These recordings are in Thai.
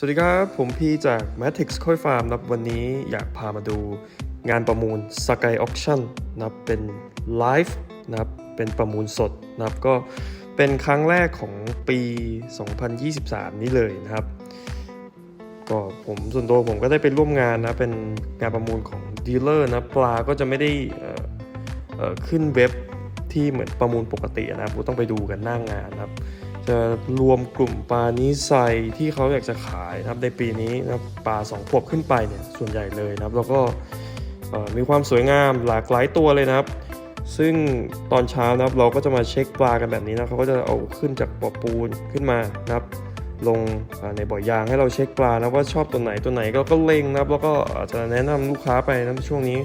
สวัสดีครับ ผมพี่จาก Matrix ค่อยฟาร์มนะครับวันนี้อยากพามาดูงานประมูล Sky Auction นะครับเป็นไลฟ์นะครับเป็นประมูลสดนะครับก็เป็นครั้งแรกของปี 2023 นี้เลยนะครับ ก็ผมส่วนตัวผมก็ได้ไปร่วมงานนะ เป็นงานประมูลของดีลเลอร์นะปลาก็จะไม่ได้ขึ้นเว็บที่เหมือนประมูลปกตินะครับต้องไปดูกันหน้างงานนะครับ จะรวมกลุ่มปลานิไซที่เขาอยากจะขายนะครับในปีนี้นะครับปลาสองขวบขึ้นไปเนี่ยส่วนใหญ่เลยนะครับ แล้วก็มีความสวยงามหลากหลายตัวเลยนะครับ ซึ่งตอนเช้านะครับเราก็จะมาเช็คปลากันแบบนี้นะเขาก็จะเอาขึ้นจากบ่อปูนขึ้นมานะครับลงในบ่อยางให้เราเช็คปลานะว่าชอบตัวไหนตัวไหนก็ก็เล็งนะครับแล้วก็อาจจะแนะนำลูกค้าไปนะช่วงนี้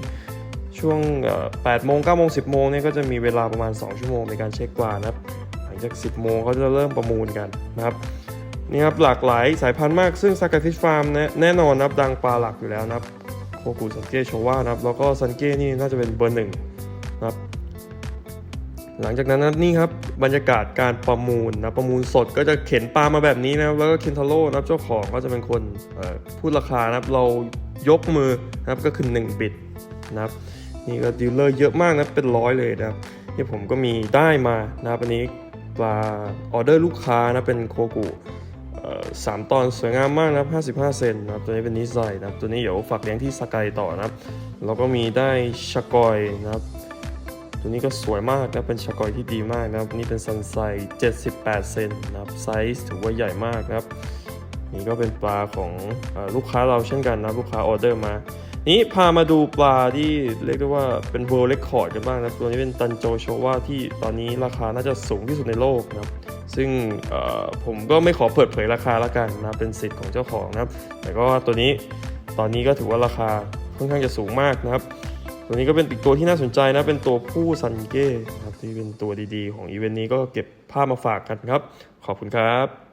ช่วง8โมง9โมง10โมงเนี่ยก็จะมีเวลาประมาณ 2 ชั่วโมงในการเช็คปลานะครับ จาก 10 โมงเขาจะเริ่มประมูลกันนะครับนี่ครับหลากหลายสายพันธุ์มากซึ่งซากาฟิชฟาร์มแน่นอนนะครับดังปลาหลักอยู่แล้วนะครับโคกุซันเก้โชว่านะครับแล้วก็ซันเก้นี่น่าจะเป็นเบอร์หนึ่งนะครับหลังจากนั้นนะนี่ครับบรรยากาศการประมูลนะประมูลสดก็จะเข็นปลามาแบบนี้นะครับแล้วก็เคนทาโร่นะครับเจ้าของก็จะเป็นคนพูดราคานะครับเรายกมือนะครับก็คือ1บิตนะครับนี่ก็ดีลเลอร์เยอะมากนะเป็นร้อยเลยนะครับนี่ผมก็มีได้มานะครับอันนี้ ปลาออเดอร์ลูกค้านะเป็นโคกุสามตอนสวยงามมากนะครับ 55 เซนนะครับ ตัวนี้เป็นนิสัยนะครับ ตัวนี้เดี๋ยวฝากเลี้ยงที่สกายต่อนะครับ แล้วก็มีได้ชากอยนะครับ ตัวนี้ก็สวยมากนะ เป็นชากอยที่ดีมากนะครับ นี่เป็นซันไซ78 เซนนะครับ ไซส์ถือว่าใหญ่มากนะครับ นี่ก็เป็นปลาของอลูกค้าเราเช่นกันนะ ลูกค้าออเดอร์มา นี้พามาดูปลาที่เรียกได้ว่าเป็น world record กันบ้างนะตัวนี้เป็นตันโจโชว่าที่ตอนนี้ราคาน่าจะสูงที่สุดในโลกนะครับซึ่งผมก็ไม่ขอเปิดเผยราคาละกันนะเป็นสิทธิ์ของเจ้าของนะครับ แต่ก็ตัวนี้ตอนนี้ก็ถือว่าราคาค่อนข้างจะสูงมากนะครับ ตัวนี้ก็เป็นอีกตัวที่น่าสนใจนะเป็นตัวผู้ซันเก้นะครับที่เป็นตัวดีๆ ของอีเวนต์นี้ก็เก็บภาพมาฝากกันครับ ขอบคุณครับ